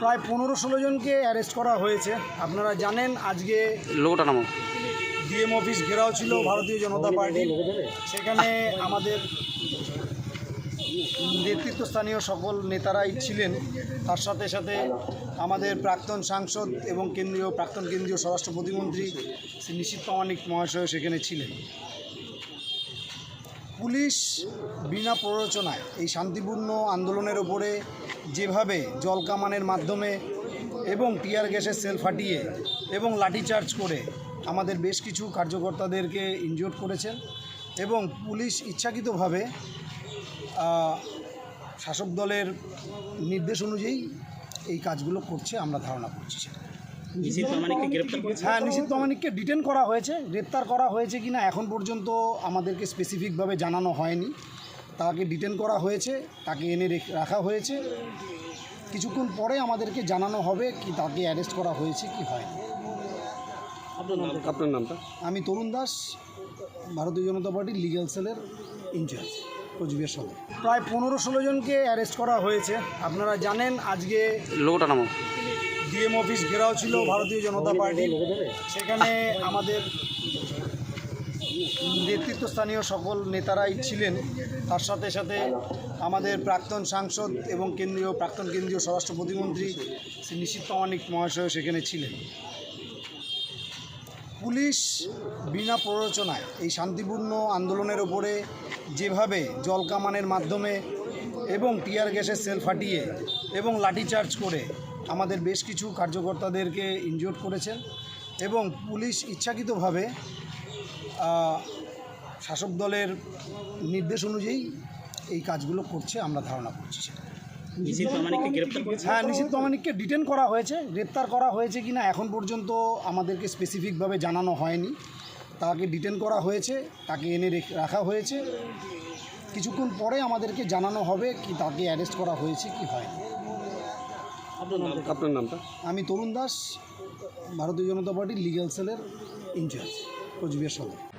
প্রায় পনেরো ষোলো জনকে অ্যারেস্ট করা হয়েছে। আপনারা জানেন আজকে লোকটা নামো। ডিএম অফিস ঘেরাও ছিল ভারতীয় জনতা পার্টি। সেখানে আমাদের নেতৃত্বস্থানীয় সকল নেতারাই ছিলেন। তার সাথে সাথে আমাদের প্রাক্তন সাংসদ এবং কেন্দ্রীয় প্রাক্তন কেন্দ্রীয় স্বরাষ্ট্র প্রতিমন্ত্রী শ্রী নিশীত প্রামাণিক মহাশয় সেখানে ছিলেন। পুলিশ বিনা প্ররোচনায় এই শান্তিপূর্ণ আন্দোলনের ওপরে যেভাবে জল কামানের মাধ্যমে এবং টিয়ার গ্যাসের সেল ফাটিয়ে এবং লাঠিচার্জ করে আমাদের বেশ কিছু কার্যকর্তাদেরকে ইনজোর্ড করেছেন এবং পুলিশ ইচ্ছাকৃতভাবে শাসক দলের নির্দেশ অনুযায়ী এই কাজগুলো করছে, আমরা ধারণা করছি। নিশীত প্রামাণিককে গ্রেপ্তার করেছে? হ্যাঁ নিশীত প্রামাণিককে ডিটেন করা হয়েছে। গ্রেপ্তার করা হয়েছে কি না এখন পর্যন্ত আমাদেরকে স্পেসিফিকভাবে জানানো হয়নি। তাকে ডিটেন করা হয়েছে তাকে এনে রেখ- রাখা হয়েছে। কিছুক্ষণ পরে আমাদেরকে জানানো হবে কি তাকে অ্যারেস্ট করা হয়েছে কি হয়নি। আপনার নামটা? আমি তরুণ দাস ভারতীয় জনতা পার্টির লিগ্যাল সেলের ইনচার্জ কোচবিহার সদর। প্রায় পনেরো ষোলো জনকে অ্যারেস্ট করা হয়েছে। আপনারা জানেন আজকে লোকটা নামো। ডিএম অফিস ঘেরাও ছিল ভারতীয় জনতা পার্টি। সেখানে আমাদের নেতৃত্বস্থানীয় সকল নেতারাই ছিলেন। তার সাথে সাথে আমাদের প্রাক্তন সাংসদ এবং কেন্দ্রীয় প্রাক্তন কেন্দ্রীয় স্বরাষ্ট্র প্রতিমন্ত্রী শ্রী নিশীত প্রামাণিক মহাশয় সেখানে ছিলেন। পুলিশ বিনা প্ররোচনায় এই শান্তিপূর্ণ আন্দোলনের ওপরে যেভাবে জল কামানের মাধ্যমে এবং টিয়ার গ্যাসের সেল ফাটিয়ে এবং লাঠিচার্জ করে আমাদের বেশ কিছু কার্যকর্তাদেরকে ইনজোর্ড করেছেন এবং পুলিশ ইচ্ছাকৃতভাবে শাসক দলের নির্দেশ অনুযায়ী এই কাজগুলো করছে, আমরা ধারণা করছি। নিশীত প্রামাণিককে গ্রেপ্তার করেছে? হ্যাঁ নিশীত প্রামাণিককে ডিটেন করা হয়েছে। গ্রেপ্তার করা হয়েছে কিনা এখন পর্যন্ত আমাদেরকে স্পেসিফিকভাবে জানানো হয়নি। তাকে ডিটেন করা হয়েছে তাকে এনে রেখ- রাখা হয়েছে। কিছুক্ষণ পরে আমাদেরকে জানানো হবে কি তাকে অ্যারেস্ট করা হয়েছে কি হয়নি। আপনার নামটা? আমি তরুণ দাস ভারতীয় জনতা পার্টির লিগ্যাল সেলের ইনচার্জ কোচবিহার সদর।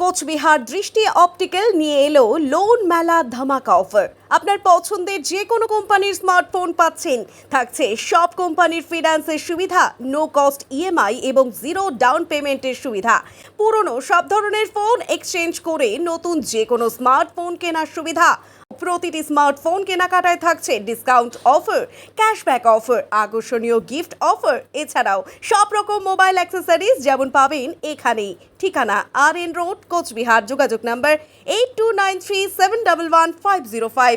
কোচবিহার দৃষ্টি অপটিক্যাল নিয়ে এলো লোন মেলা ধামাকা অফার আপনার পছন্দের যে কোনো কোম্পানির স্মার্টফোন পাচ্ছেন। থাকছে সব কোম্পানির ফিনান্সের সুবিধা নো কস্ট ইএমআই এবং জিরো ডাউন পেমেন্টের সুবিধা। পুরনো সব ধরনের ফোন এক্সচেঞ্জ করে নতুন যে কোনো স্মার্টফোন কেনার সুবিধা। প্রতিটি স্মার্টফোন কেনাকাটায় থাকছে ডিসকাউন্ট অফার ক্যাশব্যাক অফার আকর্ষণীয় গিফট অফার এছাড়াও সব রকম মোবাইল অ্যাক্সেসরিজ যেমন পাবেন এখানেই। ঠিকানা আর এন রোড কোচবিহার। যোগাযোগ number eight two nine three seven double one five zero five